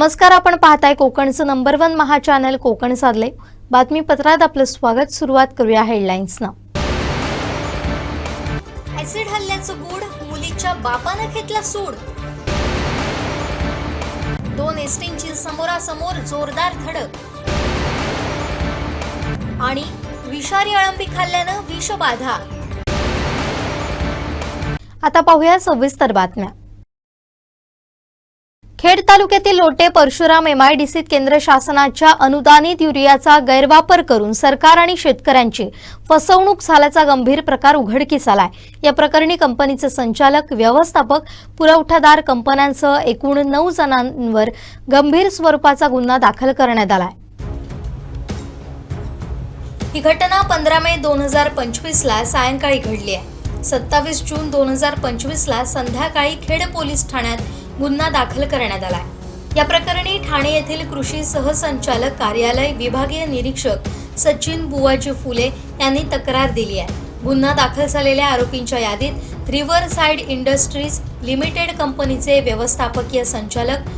नमस्कार आपण पाहताय कोकणचं नंबर वन महा चॅनल कोकण साधले. बातमीपत्रात आपलं स्वागत सुरुवात करूया हेडलाईन्सनं ऍसिड हल्ल्याचं गूढ मुलीच्या बापानं घेतला सूड. दोन एसटींची समोरासमोर जोरदार धडक. आणि विषारी अळंबी खाल्ल्यानं विषबाधा. आता पाहूया सविस्तर बातम्या. खेड तालुक्यातील लोटे परशुराम एमआयडीसीत केंद्र शासनाच्या अनुदानित युरियाचा गैरवापर करून सरकार आणि शेतकऱ्यांची फसवणूक झाल्याचा गंभीर प्रकार उघडकीस आलाय. या प्रकरणी कंपनीचे संचालक व्यवस्थापक पुरवठादार कंपन्यांसह एकूण नऊ जणांवर गंभीर स्वरूपाचा गुन्हा दाखल करण्यात आलाय. ही घटना पंधरा मे दोन हजार पंचवीस ला सायंकाळी घडली आहे. सत्तावीस जून दोन हजार पंचवीस ला संध्याकाळी खेड पोलीस ठाण्यात गुन्हा दाखल करण्यात आलाय. या प्रकरणी ठाणे येथील कृषी सहसंचालक कार्यालय विभागीय निरीक्षक सचिन बुवाजी फुले यांनी तक्रार दिली आहे. गुन्हा दाखल झालेल्या आरोपींच्या यादीत रिव्हर साईड इंडस्ट्रीज लिमिटेड कंपनीचे व्यवस्थापकीय संचालक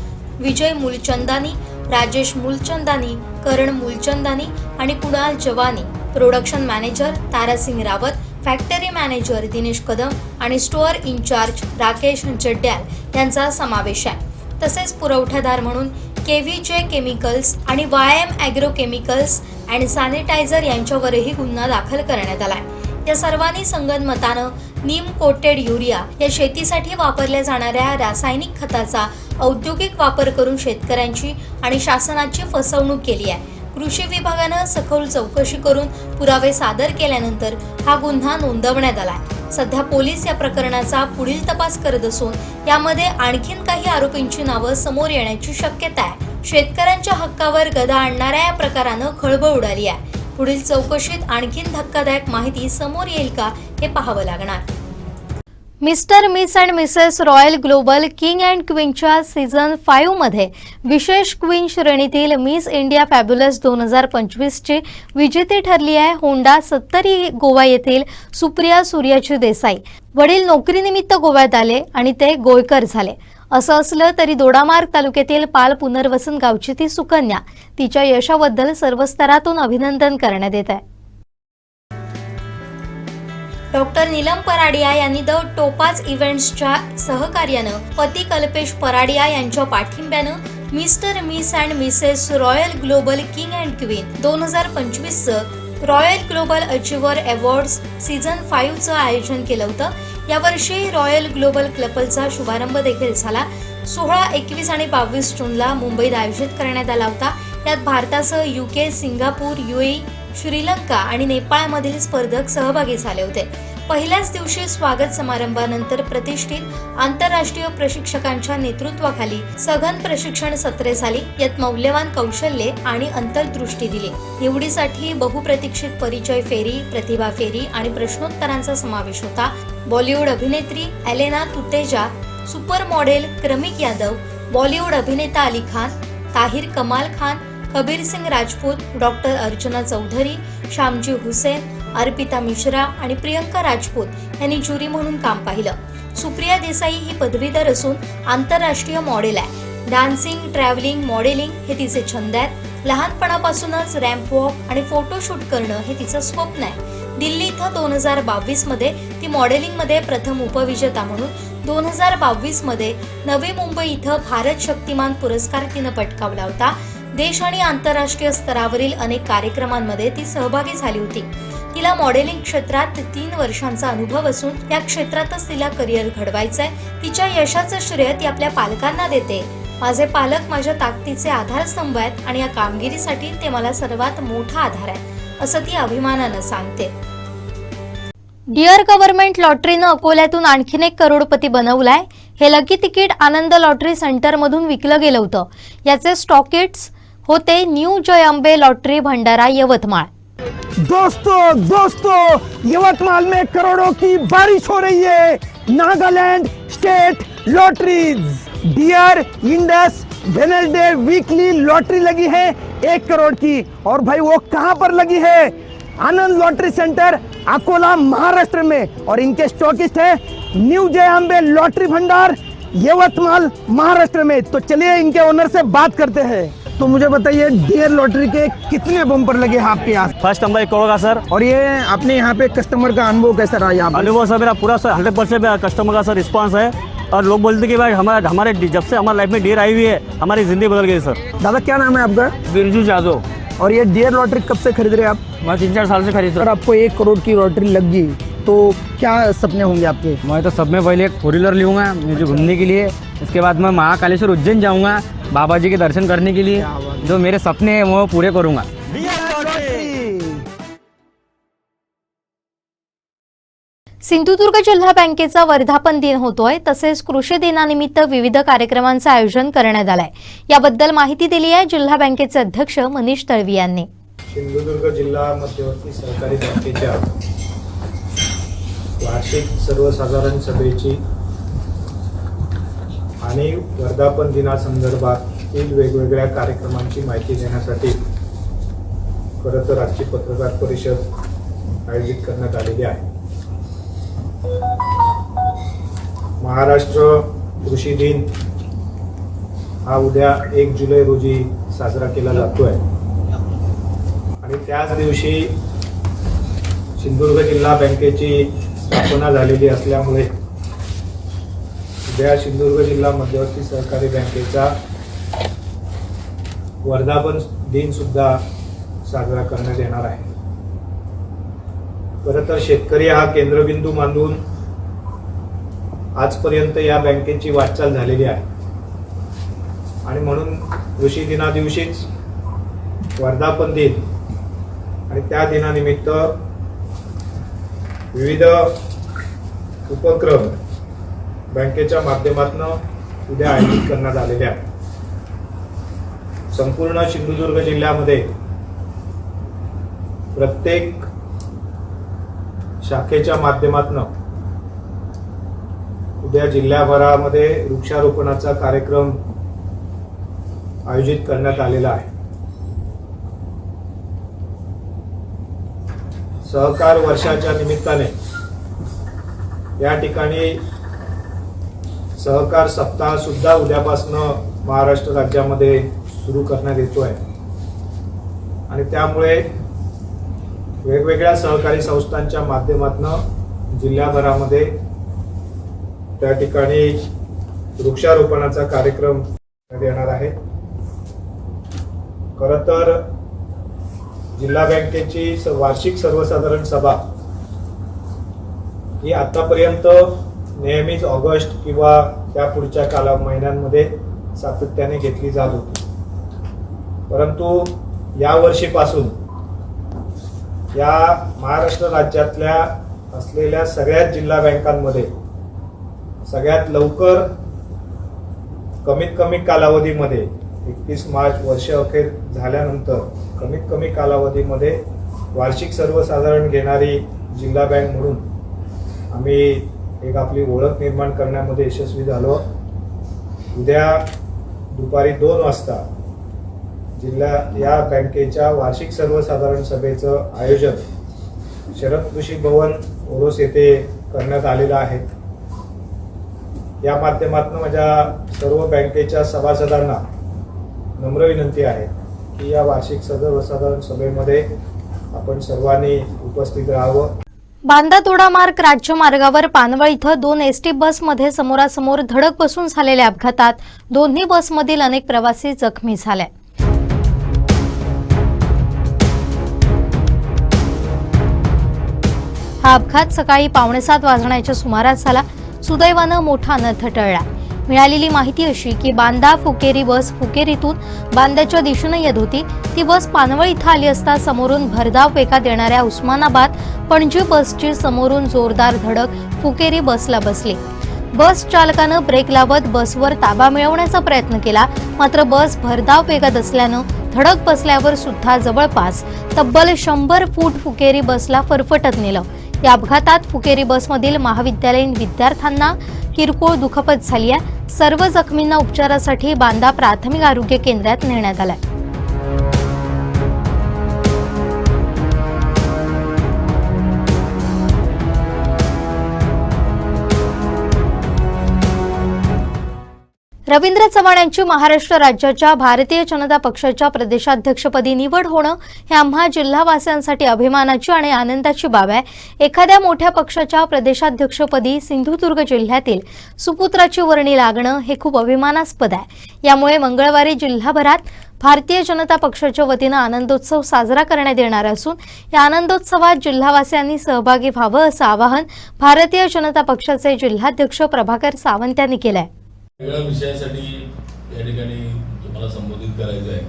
विजय मुलचंदानी राजेश मुलचंदानी करण मुलचंदानी आणि Kunal Jawani production manager Tarasingh Rawat factory manager Dinesh Kadam आणि स्टोअर इन्चार्ज राकेश जड्याल यांचा समावेश आहे. तसेच पुरवठादार म्हणून के व्ही जे केमिकल्स आणि Y M agro chemicals and sanitiser यांच्यावरही गुन्हा दाखल करण्यात आलाय. या सर्वांनी संगनमतानं नीम कोटेड युरिया या शेतीसाठी वापरल्या जाणाऱ्या रासायनिक खताचा औद्योगिक वापर करून शेतकऱ्यांची आणि शासनाची फसवणूक केली आहे. कृषी विभागानं सखोल चौकशी करून पुरावे सादर केल्यानंतर हा गुन्हा नोंदवण्यात आलाय. सध्या पोलीस या प्रकरणाचा पुढील तपास करत असून यामध्ये आणखीन काही आरोपींची नावं समोर येण्याची शक्यता आहे. शेतकऱ्यांच्या हक्कावर गदा आणणाऱ्या या प्रकारानं खळबळ उडाली आहे. पुढील चौकशीत आणखीन धक्कादायक माहिती समोर येईल का हे पाहावं लागणार. Mister miss and missus royal global king and क्वीनच्या season फाईव्हमध्ये विशेष क्वीन श्रेणीतील मिस इंडिया फॅब्युलस दोन हजार पंचवीसची विजेती ठरली आहे होंडा सत्तरी गोवा येथील सुप्रिया सूर्याची देसाई. वडील नोकरीनिमित्त गोव्यात आले आणि ते गोयकर झाले. असं असलं तरी दोडामार्ग तालुक्यातील पाल पुनर्वसन गावची ती सुकन्या. तिच्या यशाबद्दल सर्व स्तरातून अभिनंदन करण्यात येत आहे. डॉक्टर नीलम पराडिया यांनी द टोपाज इव्हेंट्सच्या सहकार्यानं पती कल्पेश पराडिया यांच्या पाठिंब्यानं mister miss and missus royal global king and queen दोन हजार पंचवीसचं royal global achiever awards season फाईव्हचं आयोजन केलं होतं. यावर्षी रॉयल ग्लोबल क्लबचा शुभारंभ देखील झाला. सोळा एकवीस आणि बावीस जूनला मुंबईत आयोजित करण्यात आला होता. यात भारतासह युके सिंगापूर युएई श्रीलंका आणि नेपाळमधील स्पर्धक सहभागी झाले होते. पहिल्याच दिवशी स्वागत समारंभानंतर प्रतिष्ठित आंतरराष्ट्रीय प्रशिक्षकांच्या नेतृत्वाखाली सघन प्रशिक्षण सत्रे झाली. यात मौल्यवान कौशल्ये आणि अंतर्दृष्टी दिली. निवडीसाठी बहुप्रतीक्षित परिचय फेरी प्रतिभा फेरी आणि प्रश्नोत्तरांचा समावेश होता. बॉलिवूड अभिनेत्री एलेना तुतेजा सुपर मॉडेल क्रमिक यादव बॉलिवूड अभिनेता अली खान ताहिर कमाल खान कबीर सिंग राजपूत डॉक्टर अर्चना चौधरी श्यामजी हुसेन अर्पिता मिश्रा आणि प्रियंका राजपूत यांनी ज्युरी म्हणून काम पाहिलं. सुप्रिया देसाई ही पदवीधर असून आंतरराष्ट्रीय मॉडेल आहे. डान्सिंग ट्रॅव्हलिंग मॉडेलिंग हे तिचे छंद आहेत. लहानपणापासूनच रॅम्प वॉक आणि फोटोशूट करणं हे तिचं स्वप्न आहे. दिल्ली इथं दोन हजार बावीसमध्ये ती मॉडेलिंगमध्ये प्रथम उपविजेता म्हणून दोन हजार बावीसमध्ये नवी मुंबई इथं भारत शक्तिमान पुरस्कार तिनं पटकावला होता. देश आणि आंतरराष्ट्रीय स्तरावरील अनेक कार्यक्रमांमध्ये ती सहभागी झाली होती. तिला मॉडेलिंग क्षेत्रात तीन वर्षांचा अनुभव असून या क्षेत्रातच तिला करिअर घडवायचंय. तिच्या यशाचं श्रेय ती आपल्या पालकांना देते. माझे पालक माझ्या ताकदीचे आधारस्तंभ आहेत आणि या कामगिरीसाठी ते मला सर्वात मोठा आधार आहे असं ती अभिमानानं सांगते. डिअर गव्हर्नमेंट लॉटरीनं अकोल्यातून आणखीन एक करोडपती बनवलाय. हे लकी तिकीट आनंद लॉटरी सेंटरमधून विकलं गेलं होतं. याचे स्टॉकेट्स होते न्यू जय अंबे लॉटरी, भंडारा, यवतमाळ. दोस्तों दोस्तों यवतमाल में करोड़ों की बारिश हो रही है। Nagaland state lotteries, dear, Indus, Wednesday weekly lottery लगी है एक करोड़ की। और भाई, वो कहाँ पर लगी है? आनंद लॉटरी सेंटर, अकोला, महाराष्ट्र में। और इनके स्टॉकिस्ट है न्यू जय अम्बे लॉटरी भंडार यवतमाल महाराष्ट्र में। तो चलिए इनके ओनर से बात करते हैं। तो मुझे बताइए डियर लॉटरी के कितने बम्पर लगे हैं आपके यहाँ? फ़र्स्ट नंबर एक करोड़ का सर और ये अपने यहाँ पे कस्टमर का अनुभव कैसा रहा यहाँ अनुभव सर मेरा पूरा सर हंड्रेड परसेंट कस्टमर का सर रिस्पॉन्स है। और लोग बोलते कि भाई हमारे हमारे जब से हमारे लाइफ में डेयर आई हुई है हमारी ज़िंदगी बदल गई सर दादा क्या नाम है आपका? बिरजू जादव। और ये डियर लॉटरी कब से खरीद रहे हैं आप? मैं तीन चार साल से खरीद रहा आपको एक करोड़ की लॉटरी लग गई तो क्या सपने होंगे आपके? मैं तो सब में पहले एक फोर व्हीलर लूँगा मुझे घूमने के लिए। उसके बाद मैं महाकालेश्वर उज्जैन जाऊँगा बाबा जी के दर्शन करने के लिए। जो मेरे सपने हैं वो पूरे करूँगा। सिंधुदुर्ग जिल्हा बँकेचा वर्धापन दिन होतोय तसेच कृषी दिनानिमित्त विविध कार्यक्रमांचं आयोजन करण्यात आलंय. याबद्दल माहिती दिली आहे जिल्हा बँकेचे अध्यक्ष मनीष तळवी यांनी. सिंधुदुर्ग जिल्हा मध्यवर्ती सहकारी बँकेच्या वार्षिक सर्वसाधारण सभेची आणि वर्धापन दिनासंदर्भातील वेगवेगळ्या कार्यक्रमांची माहिती देण्यासाठी खरं तर आजची पत्रकार परिषद आयोजित करण्यात आलेली आहे. महाराष्ट्र कृषी दिन हा उद्या एक जुलै रोजी साजरा केला जातोय. आणि त्याच दिवशी सिंधुदुर्ग जिल्हा बँकेची स्थापना झालेली असल्यामुळे सध्या सिंधुदुर्ग जिल्हा मध्यवर्ती सहकारी बँकेचा वर्धापन दिन सुद्धा साजरा करण्यात येणार आहे. खरं तर शेतकरी हा केंद्रबिंदू मानून आजपर्यंत या बँकेची वाटचाल झालेली आहे. आणि म्हणून कृषी दिना दिवशीच वर्धापन दिन आणि त्या दिनानिमित्त विविध उपक्रम बँकेच्या माध्यमातून उद्या आयोजित करण्यात आलेले आहेत संपूर्ण सिंधुदुर्ग जिल्ह्यामध्ये प्रत्येक शाखेच्या माध्यमातून उद्या जिल्ह्याभरामध्ये वृक्षारोपणाचा कार्यक्रम आयोजित करण्यात आलेला आहे. सहकार वर्षाच्या निमित्ताने या ठिकाणी सहकार सप्ताह सुद्धा उद्यापासनं महाराष्ट्र राज्यामध्ये सुरू करण्यात येतो आहे आणि त्यामुळे वेगवेगळ्या सहकारी संस्थांच्या माध्यमातून जिल्ह्याभरामध्ये त्या ठिकाणी वृक्षारोपणाचा कार्यक्रम येणार आहे. खरं तर जिल्हा बँकेची वार्षिक सर्वसाधारण सभा ही आतापर्यंत नेहमीच ऑगस्ट किंवा त्या पुढच्या काला महिन्यांमध्ये सातत्याने घेतली जात होती. परंतु या वर्षीपासून या महाराष्ट्र राज्यातल्या असलेल्या सगळ्याच जिल्हा बँकांमध्ये सगळ्यात लवकर कमीत कमी कालावधीमध्ये एकतीस मार्च वर्ष अखेर झाल्यानंतर कमीत कमी कालावधीमध्ये वार्षिक सर्वसाधारण घेणारी जिल्हा बँक म्हणून आम्ही एक आपली ओळख निर्माण करण्यामध्ये यशस्वी झालो. उद्या दुपारी दोन वाजता जिल्हा या बँकेच्या वार्षिक सर्वसाधारण सभेचं आयोजन शरद कृषी भवन ओरोस येथे करण्यात आलेलं आहे. या माध्यमातून माझ्या सर्व बँकेच्या सभासदांना नम्र विनंती आहे की या वार्षिक सर्वसाधारण सभेमध्ये आपण सर्वांनी उपस्थित राहावं. बांदा तोडा मार्ग राज्य मार्गावर पानवळ इथं दोन एस टी बसमध्ये समोरासमोर धडक बसून झालेल्या अपघातात दोन्ही बसमधील अनेक प्रवासी जखमी झाले. हा अपघात सकाळी पावणेसात वाजण्याच्या सुमारास झाला. सुदैवानं मोठा अनर्थ टळला. मिळालेली माहिती अशी की बांदा फुकेरी बस फुकेरीतून बांद्याच्या दिशेनं येत होती. ती बस पानवळ इथं आली असता समोरून भरधाव वेगात देणाऱ्या उस्मानाबाद पणजी बसची समोरून जोरदार धडक फुकेरी बसला बसली. बस चालकानं ब्रेक लावत बसवर ताबा मिळवण्याचा प्रयत्न केला. मात्र बस भरधाव वेगात असल्यानं धडक बसल्यावर सुद्धा जवळपास तब्बल शंभर फूट फुकेरी बसला फरफटत नेलं. या अपघातात फुकेरी बसमधील महाविद्यालयीन विद्यार्थ्यांना किरकोळ दुखापत झाली आहे. सर्व जखमींना उपचारासाठी बांदा प्राथमिक आरोग्य केंद्रात नेण्यात आलाय. रवींद्र चव्हाण यांची महाराष्ट्र राज्याच्या भारतीय जनता पक्षाच्या प्रदेशाध्यक्षपदी निवड होणं हे आम्हा जिल्हावासियांसाठी अभिमानाची आणि आनंदाची बाब आहे. एखाद्या मोठ्या पक्षाच्या प्रदेशाध्यक्षपदी सिंधुदुर्ग जिल्ह्यातील सुपुत्राची वर्णी लागणं हे खूप अभिमानास्पद आहे. यामुळे मंगळवारी जिल्हाभरात भारतीय जनता पक्षाच्या वतीनं आनंदोत्सव साजरा करण्यात येणार असून या आनंदोत्सवात जिल्हावासियांनी सहभागी व्हावं असं आवाहन भारतीय जनता पक्षाचे जिल्हाध्यक्ष प्रभाकर सावंत यांनी केलं आहे वेगळ्या विषयासाठी या ठिकाणी तुम्हाला संबोधित करायचं आहे.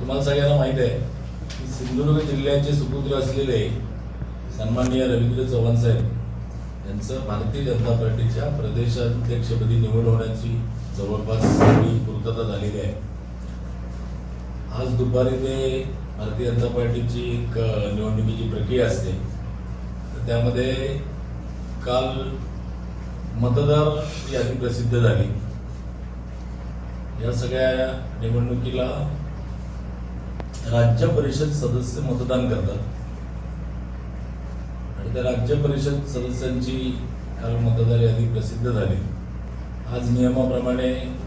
तुम्हाला सगळ्यांना माहीत आहे की सिंधुदुर्ग जिल्ह्याचे सुपुत्र असलेले सन्माननीय रवींद्र चव्हाण साहेब यांचं भारतीय जनता पार्टीच्या प्रदेशाध्यक्षपदी निवड होण्याची जवळपास सगळी पूर्तता झालेली आहे. आज दुपारी ते भारतीय जनता पार्टीची एक निवडणुकीची प्रक्रिया असते. तर त्यामध्ये काल मतदार यादी प्रसिद्ध झाली. या सगळ्या निवडणुकीला राज्य परिषद सदस्य मतदान करतात. आणि त्या राज्य परिषद सदस्यांची काल मतदार यादी प्रसिद्ध झाली. आज नियमाप्रमाणे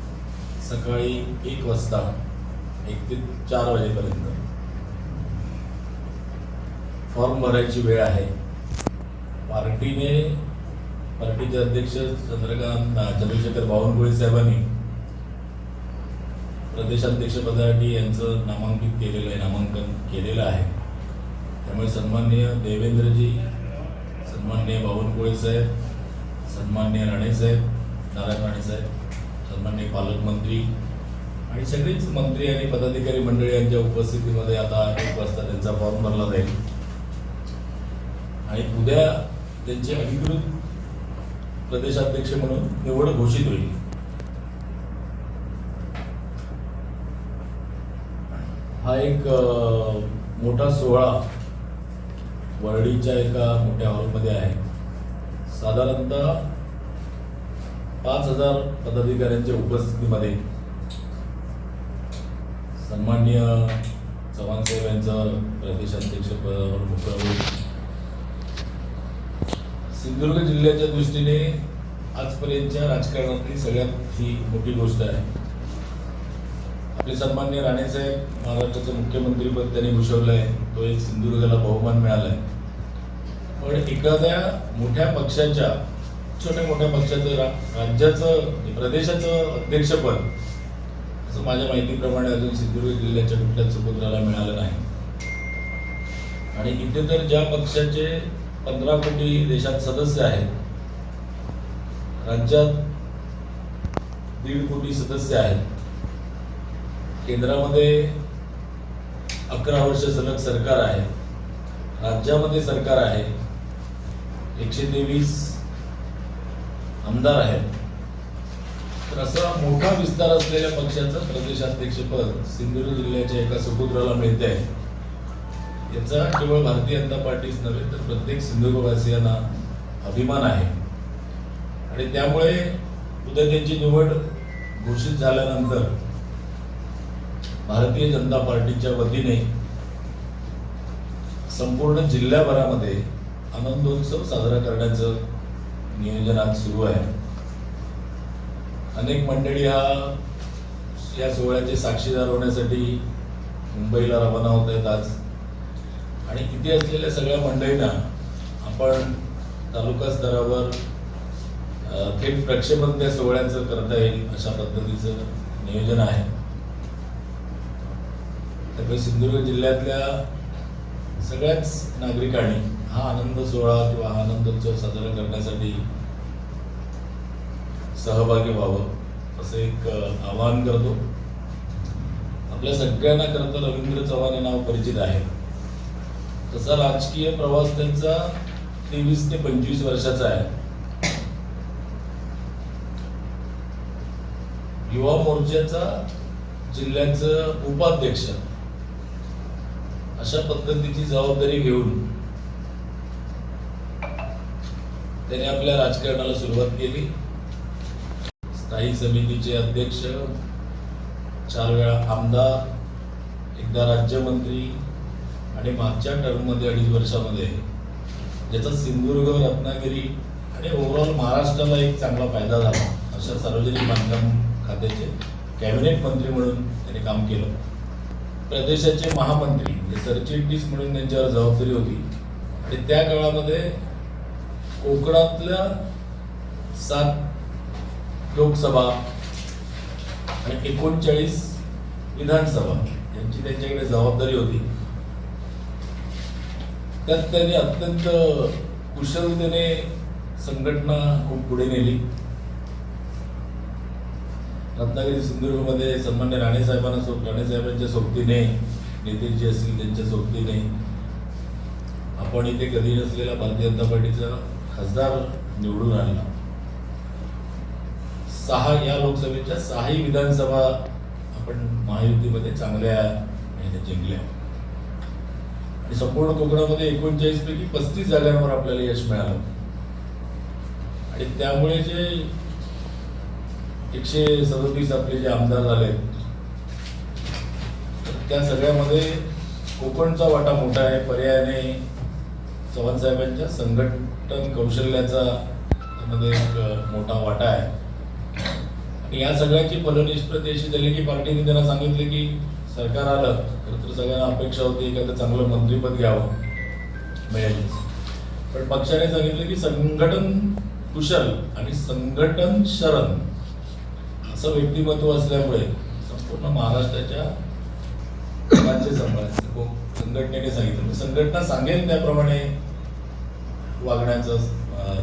सकाळी एक वाजता एक ते चार वाजेपर्यंत. फॉर्म भरायची वेळ आहे. पार्टीने पार्टीचे अध्यक्ष चंद्रकांत चंद्रशेखर बावनकुळे साहेबांनी प्रदेशाध्यक्षपदासाठी यांचं नामांकित केलेलं आहे नामांकन केलेलं आहे. त्यामुळे सन्माननीय देवेंद्रजी सन्माननीय बावनकुळे साहेब सन्माननीय राणेसाहेब नारायण राणेसाहेब सन्माननीय पालकमंत्री आणि सगळेच मंत्री आणि पदाधिकारी मंडळी यांच्या उपस्थितीमध्ये आता एक वाजता त्यांचा फॉर्म भरला जाईल. आणि उद्या त्यांचे अधिकृत प्रदेशाध्यक्ष म्हणून निवड घोषित होईल. हा एक मोठा सोहळा वरळीच्या एका मोठ्या हॉलमध्ये आहे. साधारणतः पाच हजार पदाधिकाऱ्यांच्या उपस्थितीमध्ये सन्माननीय चव्हाण साहेब यांचं प्रदेशाध्यक्ष पदावर होईल. सिंधुदुर्ग जिल्ह्याच्या दृष्टीने आजपर्यंतच्या राजकारणातली सगळ्यात ही मोठी गोष्ट आहे. आपले सन्मान्य राणेसाहेब महाराष्ट्राचं मुख्यमंत्रीपद त्यांनी भूषवलं आहे तो एक सिंधुदुर्गाला बहुमान मिळाला आहे पण एखाद्या मोठ्या पक्षाच्या छोट्या मोठ्या पक्षाचं रा राज्याचं प्रदेशाचं अध्यक्षपद असं माझ्या माहितीप्रमाणे अजून सिंधुदुर्ग जिल्ह्याच्या कुठल्याच सुपुत्राला मिळालं नाही. आणि इथे तर ज्या पक्षाचे पंधरा कोटी देशात सदस्य आहेत. राज्यात दीड कोटी सदस्य आहेत. केंद्रामध्ये अकरा वर्ष सलग सरकार आहे. राज्यामध्ये सरकार आहे. एकशे तेवीस आमदार आहेत. तर असा मोठा विस्तार असलेल्या पक्षाचं प्रदेशाध्यक्षपद सिंधुदुर्ग जिल्ह्याच्या एका सुपुत्राला मिळते आहे याचा केवळ भारतीय जनता पार्टीच नव्हे तर प्रत्येक सिंधुदुर्गवासियांना अभिमान आहे. आणि त्यामुळे उद्या त्यांची निवड घोषित झाल्यानंतर भारतीय जनता पार्टीच्या वतीने संपूर्ण जिल्ह्याभरामध्ये आनंदोत्सव साजरा करण्याचं नियोजन आज सुरू आहे. अनेक मंडळी हा या सोहळ्याचे साक्षीदार होण्यासाठी मुंबईला रवाना होत आहेत आज. आणि इथे असलेल्या सगळ्या मंडळींना आपण तालुका स्तरावर थेट प्रक्षेपण त्या सोहळ्याचं करता येईल अशा पद्धतीचं नियोजन आहे. त्यामुळे सिंधुदुर्ग जिल्ह्यातल्या सगळ्याच नागरिकांनी हा आनंद सोहळा किंवा हा आनंदोत्सव साजरा करण्यासाठी सहभागी व्हावं असं एक आवाहन करतो. आपल्या सगळ्यांना खरं तर रवींद्र चव्हाण हे नाव परिचित आहे. तसा राजकीय प्रवास त्यांचा तेवीस ते पंचवीस वर्षाचा आहे. युवा मोर्चाचा जिल्ह्याचं उपाध्यक्ष अशा पद्धतीची जबाबदारी घेऊन त्याने आपल्या राजकारणाला सुरुवात केली. स्थायी समितीचे अध्यक्ष चार वेळा आमदार एकदा राज्यमंत्री आणि मागच्या टर्ममध्ये अडीच वर्षामध्ये ज्याचा सिंधुदुर्ग रत्नागिरी आणि ओव्हरऑल महाराष्ट्राला एक चांगला फायदा झाला. अशा सार्वजनिक बांधकाम खात्याचे कॅबिनेट मंत्री म्हणून त्यांनी काम केलं. प्रदेशाचे महामंत्री म्हणजे सरचिटणीस म्हणून त्यांच्यावर जबाबदारी होती. आणि त्या काळामध्ये कोकणातल्या सात लोकसभा आणि एकोणचाळीस विधानसभा यांची त्यांच्याकडे जबाबदारी होती. त्यात त्यांनी अत्यंत कुशलतेने संघटना खूप पुढे नेली. रत्नागिरी सिंधुदुर्गमध्ये सन्मान्य राणेसाहेबांना सो राणेसाहेबांच्या सोबतीने नेतेजी असतील त्यांच्या सोबतीने आपण इथे कधी नसलेला भारतीय जनता पार्टीचा खासदार निवडून आणला. सहा या लोकसभेच्या सहाही विधानसभा आपण महायुतीमध्ये चांगल्या ह्याने जिंकल्या. संपूर्ण कोकणामध्ये एकोणचाळीस पैकी पस्तीस जागांवर आपल्याला यश मिळालं. आणि त्यामुळे जे एकशे सदतीस आपले जे आमदार झाले त्या सगळ्यामध्ये कोकणचा वाटा मोठा आहे. पर्यायाने चव्हाण साहेबांच्या संघटन कौशल्याचा त्यामध्ये एक मोठा वाटा आहे. आणि या सगळ्याची फलनिष्पत्ती अशी झाली की पार्टीने त्यांना सांगितले की सरकार आलं तर तर सगळ्यांना अपेक्षा होती एखादं चांगलं मंत्रीपद घ्यावं मिळेल पण पक्षाने सांगितलं की संघटन कुशल आणि संघटन शरण असं व्यक्तिमत्व असल्यामुळे संपूर्ण महाराष्ट्राच्या राज्य सांभाळायचं. संघटनेने सांगितलं. संघटना सांगेल त्याप्रमाणे वागण्याचा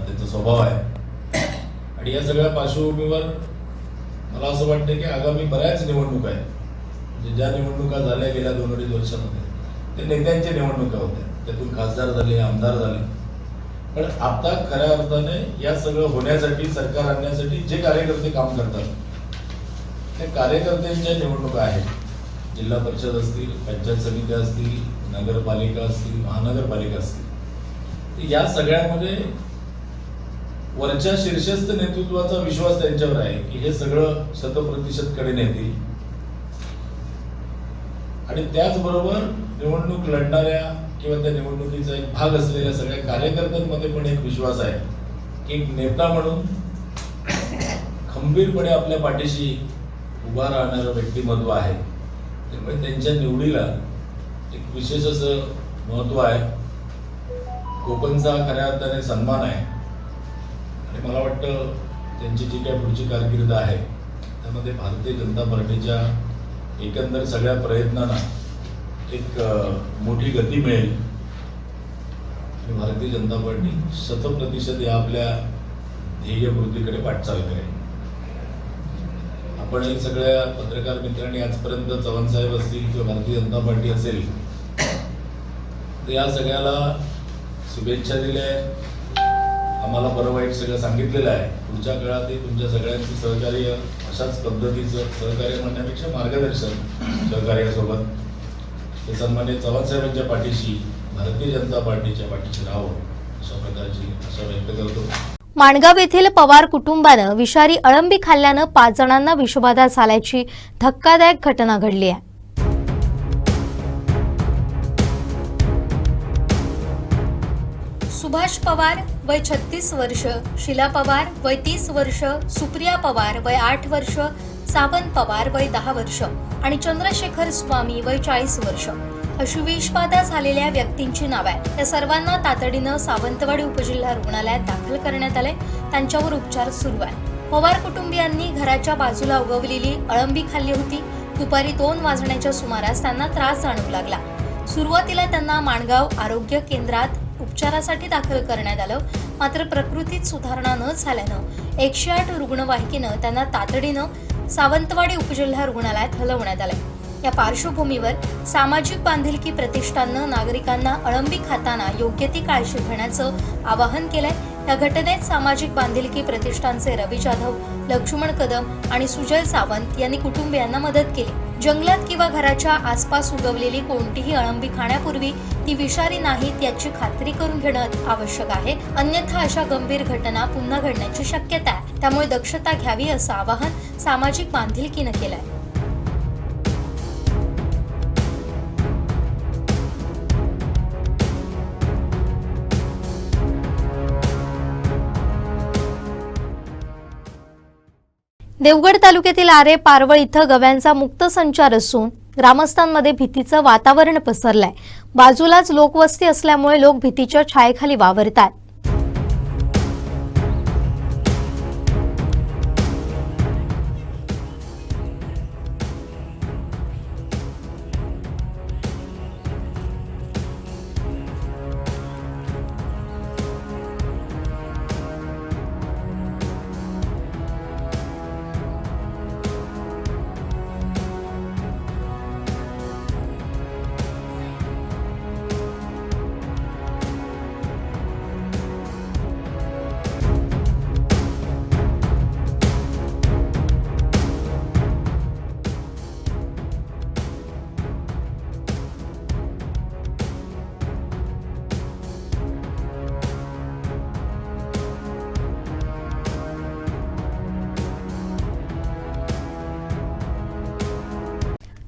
त्याचा स्वभाव आहे. आणि या सगळ्या पार्श्वभूमीवर मला असं वाटतं की आगामी बऱ्याच निवडणूक आहेत. ज्या निवडणुका झाल्या गेल्या दोन अडीच वर्षामध्ये ते नेत्यांच्या निवडणुका होत्या. त्यातून खासदार झाले आमदार झाले. पण आता खऱ्या अर्थाने या सगळं होण्यासाठी सरकार आणण्यासाठी जे कार्यकर्ते काम करतात त्या कार्यकर्त्यांच्या निवडणुका आहेत. जिल्हा परिषद असतील पंचायत समित्या असतील नगरपालिका असतील महानगरपालिका असतील. या सगळ्यामध्ये वरच्या शीर्षस्थ नेतृत्वाचा विश्वास त्यांच्यावर आहे की हे सगळं शतप्रतिशत कडे नेतील. आणि त्याचबरोबर निवडणूक लढणाऱ्या किंवा त्या निवडणुकीचा एक भाग असलेल्या सगळ्या कार्यकर्त्यांमध्ये पण एक विश्वास आहे. की एक नेता म्हणून खंबीरपणे आपल्या पाठीशी उभा राहणारं व्यक्तिमत्व आहे. त्यामुळे त्यांच्या निवडीला एक विशेष असं महत्त्व आहे. कोकणचा खऱ्या अर्थाने सन्मान आहे. आणि मला वाटतं त्यांची जी काय पुढची कारकीर्द आहे त्यामध्ये भारतीय जनता पार्टीच्या एकंदर सगळ्या प्रयत्नांना एक मोठी गती मिळेल आणि भारतीय जनता पार्टी शतप्रतिशत या आपल्या ध्येयपूर्तीकडे वाटचाल करेल आपण सगळ्या पत्रकार मित्रांनी आजपर्यंत चव्हाण साहेब असतील किंवा भारतीय जनता पार्टी असेल तर या सगळ्याला शुभेच्छा दिल्या आहेत. आम्हाला बरं वाईट सगळं सांगितलेलं आहे. पुढच्या काळातही तुमच्या सगळ्यांचं सहकार्य अशाच पद्धतीचं सहकार्य म्हणण्यापेक्षा मार्गदर्शन सहकार्यासोबत. ते सन्मान्य चव्हाण साहेबांच्या पाठीशी भारतीय जनता पार्टीच्या पाठीशी राहावं अशा प्रकारची आशा व्यक्त करतो. माणगाव येथील पवार कुटुंबानं विषारी अळंबी खाल्ल्यानं पाच जणांना विषबाधा झाल्याची धक्कादायक घटना घडली आहे. सुभाष पवार वय छत्तीस वर्ष शिला पवार वय तीस वर्ष सुप्रिया पवार वय आठ वर्ष सावंत पवार वय दहा वर्ष आणि चंद्रशेखर स्वामी वय चाळीस वर्ष. अशी विषबाधा झालेल्या व्यक्तींची नावे आहेत. या सर्वांना तातडीनं सावंतवाडी उपजिल्हा रुग्णालयात दाखल करण्यात आले त्यांच्यावर उपचार सुरू आहे पवार कुटुंबियांनी घराच्या बाजूला उगवलेली अळंबी खाल्ली होती. दुपारी दोन वाजण्याच्या सुमारास त्यांना त्रास जाणवू लागला. सुरुवातीला त्यांना माणगाव आरोग्य केंद्रात उपचारासाठी दाखल करण्यात आलं. मात्र प्रकृतीत सुधारणा न झाल्यानं एकशे आठ रुग्णवाहिकेनं त्यांना तातडीनं सावंतवाडी उपजिल्हा रुग्णालयात हलवण्यात आलं या पार्श्वभूमीवर सामाजिक बांधिलकी प्रतिष्ठाननं नागरिकांना अळंबी खाताना योग्य ती काळजी घेण्याचं आवाहन केलंय. या घटनेत सामाजिक बांधिलकी प्रतिष्ठानचे रवी जाधव लक्ष्मण कदम आणि सुजय सावंत यांनी कुटुंबियांना मदत केली. जंगलात किंवा घराच्या आसपास उगवलेली कोणतीही अळंबी खाण्यापूर्वी ती विषारी नाहीत याची खात्री करून घेणं आवश्यक आहे. अन्यथा अशा गंभीर घटना पुन्हा घडण्याची शक्यता आहे. त्यामुळे दक्षता घ्यावी असं आवाहन सामाजिक बांधिलकीनं केलंय. देवगड तालुक्यातील आरे पारवळ इथं गव्यांचा मुक्त संचार असून ग्रामस्थांमध्ये भीतीचं वातावरण पसरलंय. बाजूलाच लोकवस्ती असल्यामुळे लोक भीतीच्या छायेखाली वावरतात.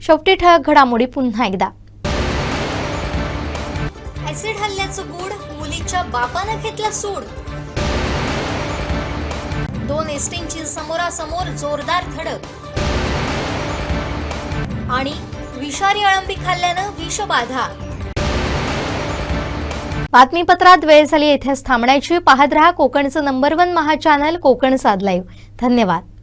शेवटी ठळक घडामोडी पुन्हा एकदा. ऍसिड हल्ल्याचं गुड मुलीच्या बापानं घेतला सूड. दोन एसटींची समोरासमोर जोरदार धडक. आणि विषारी अळंबी खाल्ल्यानं विषबाधा. बातमीपत्रात वेळ झाली येथेच थांबण्याची. पाहत रहा कोकणचं नंबर वन महा चॅनल कोकण साध लाईव्ह धन्यवाद.